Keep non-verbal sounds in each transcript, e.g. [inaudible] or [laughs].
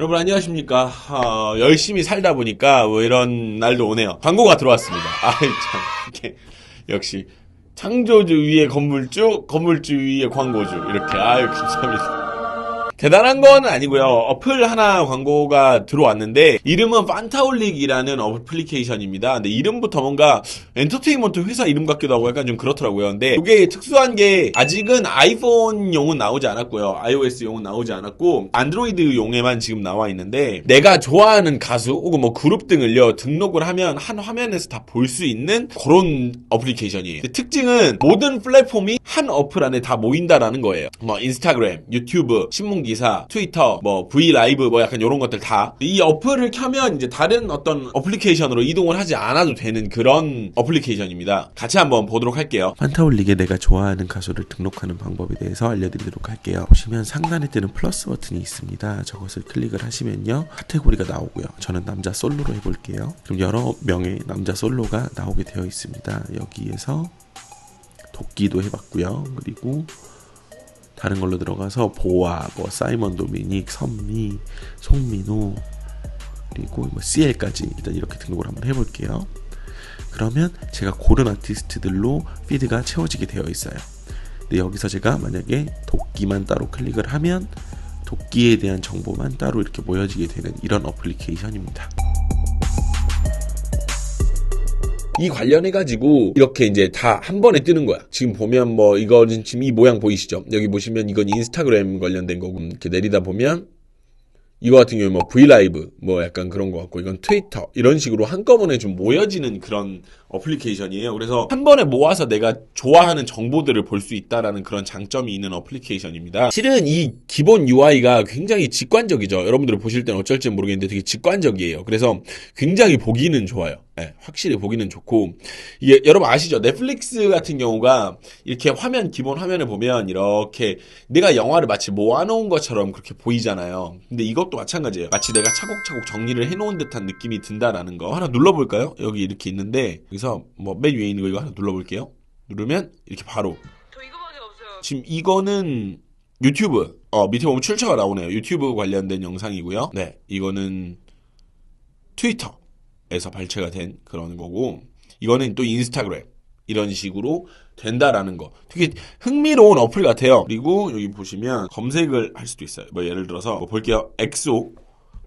여러분 안녕하십니까. 어, 열심히 살다 보니까 뭐 이런 날도 오네요. 광고가 들어왔습니다. 아이 참 이게 역시 창조주 위에 건물주, 건물주 위에 광고주 이렇게 아유 감사합니다. 대단한 건 아니고요. 어플 하나 광고가 들어왔는데 이름은 판타올릭이라는 어플리케이션입니다. 근데 이름부터 뭔가 엔터테인먼트 회사 이름 같기도 하고 약간 좀 그렇더라고요. 근데 이게 특수한 게 아직은 아이폰용은 나오지 않았고요. iOS용은 나오지 않았고 안드로이드용에만 지금 나와 있는데 내가 좋아하는 가수 혹은 뭐 그룹 등을요 등록을 하면 한 화면에서 다 볼 수 있는 그런 어플리케이션이에요. 특징은 모든 플랫폼이 한 어플 안에 다 모인다라는 거예요. 뭐 인스타그램, 유튜브, 신문 기 사, 트위터, 뭐 V 라이브 뭐 약간 이런 것들 다 이 어플을 켜면 이제 다른 어떤 어플리케이션으로 이동을 하지 않아도 되는 그런 어플리케이션입니다. 같이 한번 보도록 할게요. 판타올릭에 내가 좋아하는 가수를 등록하는 방법에 대해서 알려드리도록 할게요. 보시면 상단에 뜨는 플러스 버튼이 있습니다. 저것을 클릭을 하시면요. 카테고리가 나오고요. 저는 남자 솔로로 해볼게요. 그럼 여러 명의 남자 솔로가 나오게 되어 있습니다. 여기에서 도끼도 해봤고요. 그리고 다른 걸로 들어가서 보아, 뭐 사이먼 도미닉, 선미, 송민호 그리고 뭐 CL까지 일단 이렇게 등록을 한번 해볼게요. 그러면 제가 고른 아티스트들로 피드가 채워지게 되어 있어요. 근데 여기서 제가 만약에 도끼만 따로 클릭을 하면 도끼에 대한 정보만 따로 이렇게 모여지게 되는 이런 어플리케이션입니다. 이 관련해 가지고 이렇게 이제 다 한 번에 뜨는 거야. 지금 보면 뭐 이거는 지금 이 모양 보이시죠? 여기 보시면 이건 인스타그램 관련된 거고 이렇게 내리다 보면 이거 같은 경우에 뭐 브이라이브 뭐 약간 그런 거 같고 이건 트위터 이런 식으로 한꺼번에 좀 모여지는 그런 어플리케이션이에요. 그래서 한 번에 모아서 내가 좋아하는 정보들을 볼 수 있다라는 그런 장점이 있는 어플리케이션입니다. 실은 이 기본 UI가 굉장히 직관적이죠. 여러분들 보실 때는 어쩔지 모르겠는데 되게 직관적이에요. 그래서 굉장히 보기는 좋아요. 네, 확실히 보기는 좋고 이게 여러분 아시죠? 넷플릭스 같은 경우가 이렇게 화면 기본 화면을 보면 이렇게 내가 영화를 마치 모아놓은 것처럼 그렇게 보이잖아요. 근데 이것도 마찬가지예요. 마치 내가 차곡차곡 정리를 해놓은 듯한 느낌이 든다라는 거 하나 눌러볼까요? 여기 이렇게 있는데 여기서 뭐 맨 위에 있는 거 이거 하나 눌러볼게요. 누르면 이렇게 바로. 지금 이거는 유튜브 어 밑에 보면 출처가 나오네요. 유튜브 관련된 영상이고요. 네, 이거는 트위터에서 발췌가 된 그런 거고 이거는 또 인스타그램 이런 식으로 된다라는 거. 되게 흥미로운 어플 같아요. 그리고 여기 보시면 검색을 할 수도 있어요. 뭐 예를 들어서 뭐 볼게요. 엑소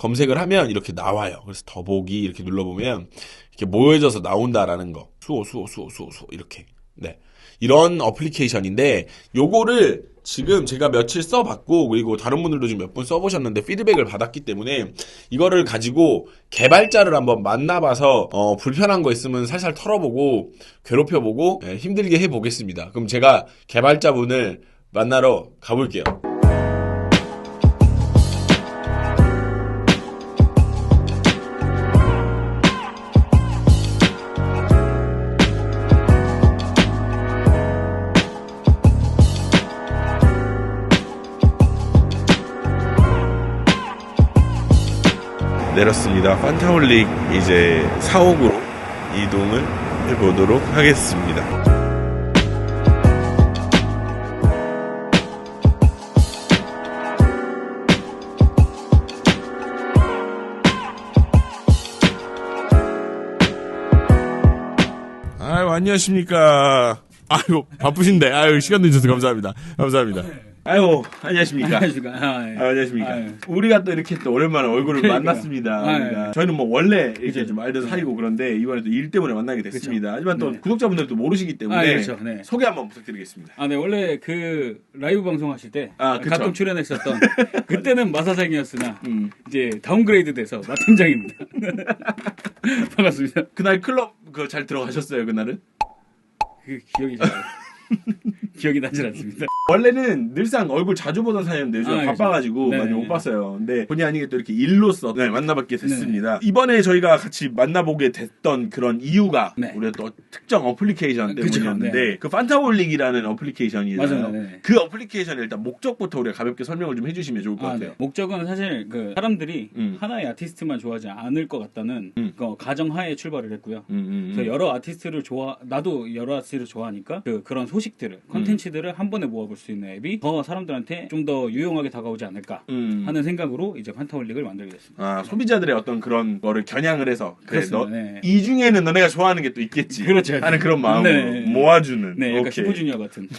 검색을 하면 이렇게 나와요. 그래서 더보기 이렇게 눌러보면 이렇게 모여져서 나온다라는 거. 수호, 수호, 수호, 수호, 수호 이렇게. 네. 이런 어플리케이션인데 요거를 지금 제가 며칠 써봤고 그리고 다른 분들도 지금 몇 분 써보셨는데 피드백을 받았기 때문에 이거를 가지고 개발자를 한번 만나봐서 어, 불편한 거 있으면 살살 털어보고 괴롭혀보고 예, 힘들게 해보겠습니다. 그럼 제가 개발자분을 만나러 가볼게요. 내렸습니다. 판타올릭 이제 사옥으로 이동을 해보도록 하겠습니다. 아유, 안녕하십니까. 아유, 바쁘신데. 아유, 시간 내주셔서 감사합니다. 감사합니다. 아유, 안녕하십니까. 안녕하십니까. 아, 예. 아, 안녕하십니까. 아유. 우리가 또 이렇게 또 오랜만에 얼굴을 그러니까요. 만났습니다. 아유. 우리가. 저희는 뭐 원래 이렇게 좀 알던 사이고 그런데 이번에 또 일 때문에 만나게 됐습니다. 하지만 또 네. 구독자분들도 모르시기 때문에 아, 그렇죠. 네. 소개 한번 부탁드리겠습니다. 아, 네. 원래 그 라이브 방송 하실 때 아, 그쵸. 가끔 출연했었던 [laughs] 그때는 마사생이었으나 음. 이제 다운그레이드 돼서 마팀장입니다. [laughs] 반갑습니다. 그날 클럽 그 잘 들어가셨어요, 그날은? 그 기억이 잘 [laughs] 기억이 나질 않습니다. 원래는 늘상 얼굴 자주 보던 사이였는데 요즘 아, 바빠가지고 그렇죠. 많이. 못 봤어요. 근데 본의 아니게 또 이렇게 일로서 네, 만나뵙게 됐습니다. 이번에 저희가 같이 만나보게 됐던 그런 이유가 네. 우리가 또 특정 어플리케이션 그쵸, 때문이었는데 네. 그 판타올릭이라는 어플리케이션이잖아요. 맞아요, 네네. 그 어플리케이션의 일단 목적부터 우리가 가볍게 설명을 좀 해주시면 좋을 것 아, 같아요. 네. 목적은 사실 그 사람들이 음. 하나의 아티스트만 좋아하지 않을 것 같다는 음. 그 가정하에 출발을 했고요. 음, 음, 음. 그래서 여러 아티스트를 좋아 나도 여러 아티스트를 좋아하니까 그 그런 소 식들을 컨텐츠들을 한 번에 모아볼 수 있는 앱이 더 사람들한테 좀 더 유용하게 다가오지 않을까 음. 하는 생각으로 이제 판타올릭을 만들게 됐습니다. 아 소비자들의 어떤 그런 거를 겨냥을 해서 그래 그렇습니다. 너, 네. 이 중에는 너네가 좋아하는 게 또 있겠지 그렇죠. 하는 그런 마음으로 네. 모아주는 네, 약간 오케이. 슈퍼주니어 같은. [laughs]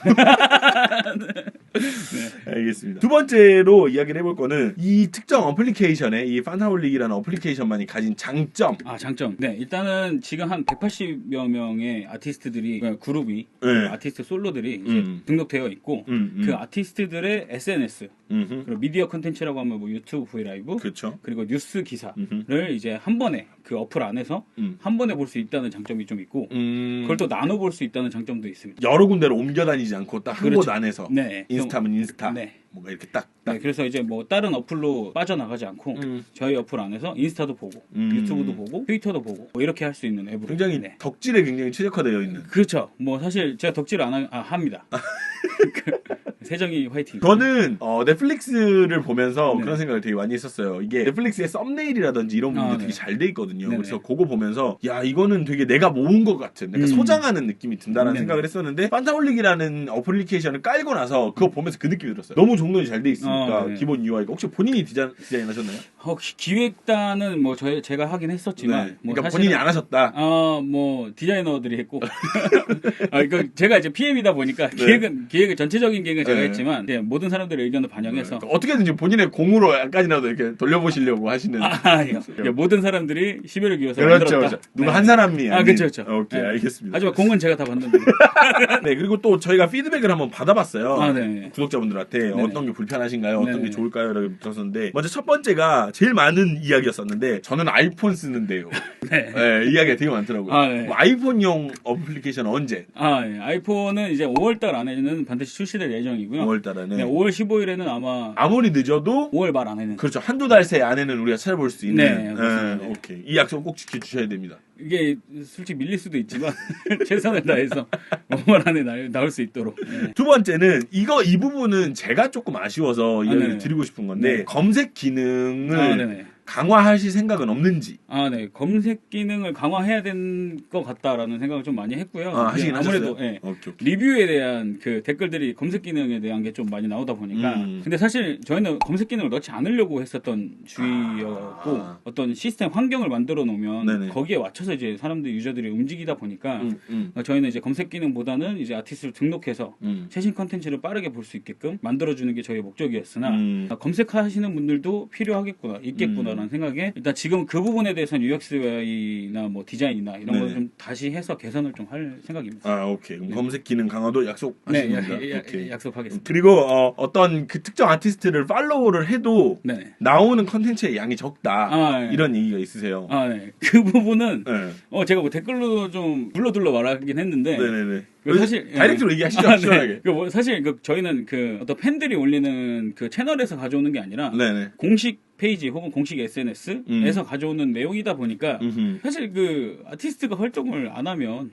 [laughs] 알겠습니다. 두 번째로 이야기를 해볼 거는 이 특정 어플리케이션의 이 판타올릭이라는 어플리케이션만이 가진 장점. 아 장점. 네 일단은 지금 한 180여 명의 아티스트들이 그러니까 그룹이 네. 아티스트 솔로들이 음. 등록되어 있고 음, 음. 그 아티스트들의 SNS 음흠. 그리고 미디어 컨텐츠라고 하면 뭐 유튜브 브이라이브 그렇죠. 그리고 뉴스 기사를 음흠. 이제 한 번에 그 어플 안에서 음. 한 번에 볼 수 있다는 장점이 좀 있고 음. 그걸 또 나눠 볼 수 있다는 장점도 있습니다. 여러 군데로 옮겨 다니지 않고 딱한곳 그렇죠. 안에서 네. 인스타면 인스타 네. 뭔가 이렇게 딱 딱. 네, 그래서 이제 뭐 다른 어플로 빠져나가지 않고 음. 저희 어플 안에서 인스타도 보고 음. 유튜브도 보고 트위터도 보고 뭐 이렇게 할 수 있는 앱으로 굉장히 네. 덕질에 굉장히 최적화되어 있는. 그렇죠. 뭐 사실 제가 덕질을 안 하, 아, 합니다. [laughs] 그, 세정이 화이팅. 저는 어, 넷플릭스를 보면서 네. 그런 생각을 되게 많이 했었어요. 이게 넷플릭스의 썸네일이라든지 이런 부분이 아, 되게 네. 잘돼 있거든요. 네네. 그래서 그거 보면서 야 이거는 되게 내가 모은 것 같은, 약간 음. 소장하는 느낌이 든다는 네네. 생각을 했었는데 판타올릭이라는 어플리케이션을 깔고 나서 그거 보면서 그 느낌이 들었어요. 너무 종론이 잘 돼 있으니까 아, 네. 기본 UI가 혹시 본인이 디자인, 디자인하셨나요? 혹시 기획단은 뭐 저, 제가 하긴 했었지만 네. 뭐 그러니까 본인이 안 하셨다. 아, 뭐 디자이너들이 했고. [laughs] 아, 이거 제가 이제 PM이다 보니까 기획은 기획 전체적인 기획은 제가 네. 했지만 이제 모든 사람들의 의견을 반영해서 그러니까 어떻게든지 본인의 공으로 약간이라도 이렇게 돌려보시려고 하시는. 아, 이거. 이게 모든 사람들이 심혈을 기울여서 그렇죠. 그렇죠. 누가 네. 한 사람이 아. 그렇죠, 그렇죠. 오케이, 네. 알겠습니다. 하지만 공은 제가 다 받는데. [laughs] 네, 그리고 또 저희가 피드백을 한번 받아봤어요. 아, 네. 구독자분들한테 네네. 어떤 게 불편하신가요? 어떤 네네. 게 좋을까요? 라고 물었었는데 먼저 첫 번째가 제일 많은 이야기였었는데 저는 아이폰 쓰는데요. [laughs] 네. 네, 이야기가 되게 많더라고요. 아, 네. 뭐 아이폰용 어플리케이션 언제? 아, 예. 아이폰은 이제 5월달 안에는 반드시 출시될 예정이고 요. 5월 달에는 네, 5월 15일에는 아마 아무리 늦어도 5월 말 안에는 그렇죠 한두 달 새 안에는 우리가 찾아볼 수 있는 네, 맞습니다. 네. 오케이 이 약속 꼭 지켜 주셔야 됩니다. 이게 솔직히 밀릴 수도 있지만 [laughs] 최선을 다해서 5월 안에 나, 나올 수 있도록. 네. 두 번째는 이거 이 부분은 제가 조금 아쉬워서 이야기를 네네. 드리고 싶은 건데 네. 검색 기능을 아. 강화하실 생각은 없는지 아, 네. 검색 기능을 강화해야 될것 같다라는 생각을 좀 많이 했고요. 아, 하시긴 네, 아무래도? 예. 오케이, 오케이. 리뷰에 대한 그 댓글들이 검색 기능에 대한 게 좀 많이 나오다 보니까 음. 근데 사실 저희는 검색 기능을 넣지 않으려고 했었던 주의였고 아. 어떤 시스템 환경을 만들어 놓으면 네네. 거기에 맞춰서 이제 사람들 유저들이 움직이다 보니까 음, 음, 저희는 이제 검색 기능보다는 이제 아티스트를 등록해서 음. 최신 컨텐츠를 빠르게 볼 수 있게끔 만들어 주는 게 저희의 목적이었으나 음. 검색하시는 분들도 필요하겠구나 있겠구나 라는 생각에 일단 지금 그 부분에 대해서는 UX나 뭐 디자인이나 이런 걸 네네. 좀 다시 해서 개선을 좀 할 생각입니다. 아 오케이 그럼 검색 기능 강화도 네, 약속하시는 야-. 야- 오케이. 약속하겠습니다. 그리고 어, 어떤 그 특정 아티스트를 팔로우를 해도 네. 나오는 컨텐츠의 양이 적다 아, 예. 이런 얘기가 있으세요. 아, 네. 그 부분은 네. 어 제가 뭐 댓글로 좀 둘러둘러 말하긴 했는데 네네네. 그 사실 예. 다이렉트로 얘기하시죠 아, 시원하게. 네. 사실 그 저희는 그 어떤 팬들이 올리는 그 채널에서 가져오는 게 아니라 네네. 공식 페이지 혹은 공식 SNS에서 음. 가져오는 내용이다 보니까 음흠. 사실 그 아티스트가 활동을 안 하면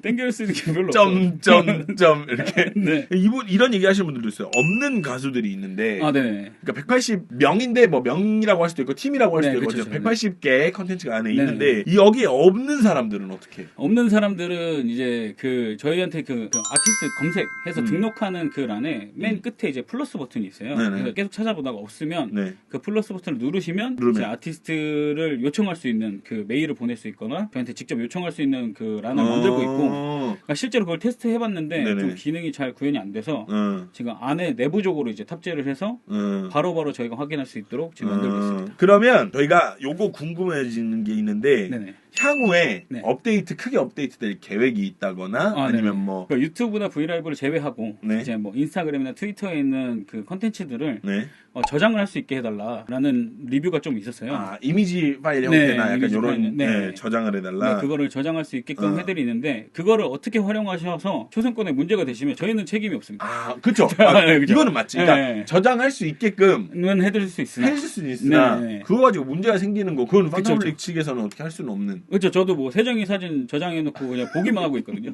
땡겨올 [laughs] 수 있는 게 별로 점점점 [laughs] 이렇게. 네. 이분 이런 얘기 하시는 분들도 있어요. 없는 가수들이 있는데 아, 네. 그러니까 180명인데 뭐 명이라고 할 수도 있고 팀이라고 할 수도 네, 있고 그쵸. 180개의 컨텐츠가 안에 네, 있는데 이 여기에 없는 사람들은 어떻게? 없는 사람들은 이제 그 저희한테 그, 그 아티스트 검색해서 음. 등록하는 글 안에 맨 끝에 이제 플러스 버튼이 있어요. 네네. 그래서 계속 찾아보다가 없으면 네. 그 플러스 버튼을 누르시면 누르면. 이제 아티스트를 요청할 수 있는 그 메일을 보낼 수 있거나 저한테 직접 요청할 수 있는 그 란을 만들고 있고 어. 그러니까 실제로 그걸 테스트 해봤는데 네네. 좀 기능이 잘 구현이 안 돼서 어. 지금 안에 내부적으로 이제 탑재를 해서 어. 바로바로 저희가 확인할 수 있도록 지금 만들고 있습니다. 어, 그러면 저희가 요거 궁금해지는 게 있는데 네네. 향후에 네. 업데이트 크게 업데이트될 계획이 있다거나 아, 아, 니면 네네. 뭐 그러니까 유튜브나 브이라이브를 제외하고 네. 이제 뭐 인스타그램이나 트위터에 있는 그 컨텐츠들을 네. 어, 저장을 할 수 있게 해달라라는 리뷰가 좀 있었어요. 아 이미지 파일 네, 형태나 약간 이미지 이런 네. 네, 저장을 해달라. 네, 그거를 저장할 수 있게끔 어. 해드리는데 그거를 어떻게 활용하셔서 초상권에 문제가 되시면 저희는 책임이 없습니다. 아, 그쵸. 아, [laughs] 네. 이거는 맞지. 그러니까 네. 저장할 수 있게끔 는 해드릴 수 있으나 해줄 수는 있으나 네, 네. 그거 가지고 문제가 생기는 거 그건 판타블릭 측에서는 어떻게 할 수는 없는. 그렇죠. 저도 뭐 세정이 사진 저장해놓고 그냥 보기만 하고 있거든요.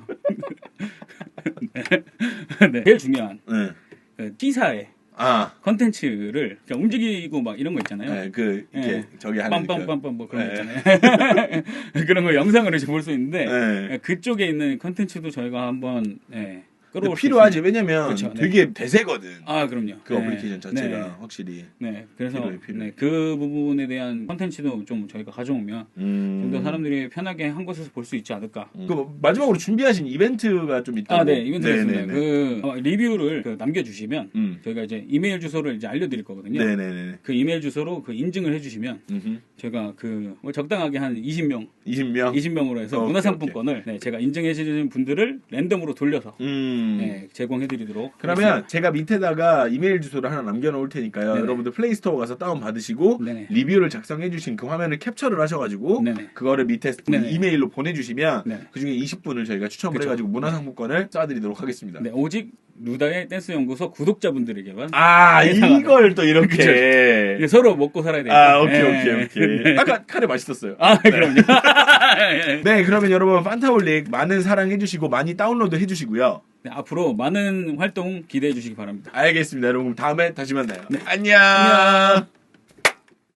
네. [laughs] 네. 제일 중요한 네. 그 T사의 아, 컨텐츠를 그냥 움직이고 막 이런 거 있잖아요. 네, 그 이렇게 네. 저기 하는 그- 빰빰빰빰 뭐 그런 거 네. 있잖아요. [laughs] 그런 거 영상으로 이제 볼 수 있는데 네. 그쪽에 있는 컨텐츠도 저희가 한번 예, 수 필요하지. 왜냐면 그렇죠. 네. 되게 대세거든. 아 그럼요. 그 네. 어플리케이션 자체가 네. 확실히. 네, 그래서 필요해, 필요해. 네, 그 부분에 대한 컨텐츠도 좀 저희가 가져오면 음. 좀더 사람들이 편하게 한 곳에서 볼 수 있지 않을까. 그 마지막으로 준비하신 이벤트가 좀 있다고. 아, 네, 이벤트가 있습니다. 그 어, 리뷰를 그 남겨주시면 음. 저희가 이제 이메일 주소를 이제 알려드릴 거거든요. 네네네. 그 이메일 주소로 그 인증을 해주시면 음흠. 제가 그 뭐 적당하게 한 20명, 20명. 20명으로 해서 오케이, 문화상품권을 네, 제가 인증해주시는 분들을 랜덤으로 돌려서 음. 네, 제공해드리도록. 그러면 하겠습니다. 제가 밑에다가 이메일 주소를 하나 남겨놓을 테니까요. 네네. 여러분들 플레이스토어 가서 다운 받으시고 네네. 리뷰를 작성해주신 그 화면을 캡처를 하셔가지고 네네. 그거를 밑에. 이메일로 보내주시면 네. 그 중에 20분을 저희가 추첨을 그쵸. 해가지고 문화상품권을 쏴드리도록 하겠습니다. 네, 오직 루다의 댄스 연구소 구독자분들에게만 아. 이걸 또 이렇게. 이게 서로 먹고 살아야 되니까. 아 오케이 네. 오케이 오케이. 네. 아까 카레 맛있었어요. 아, 그럼요. [laughs] 네 그러면 여러분 판타올릭 많은 사랑해주시고 많이 다운로드 해주시고요. 네, 앞으로 많은 활동 기대해 주시기 바랍니다. 알겠습니다 여러분 다음에 다시 만나요. 안녕. 안녕.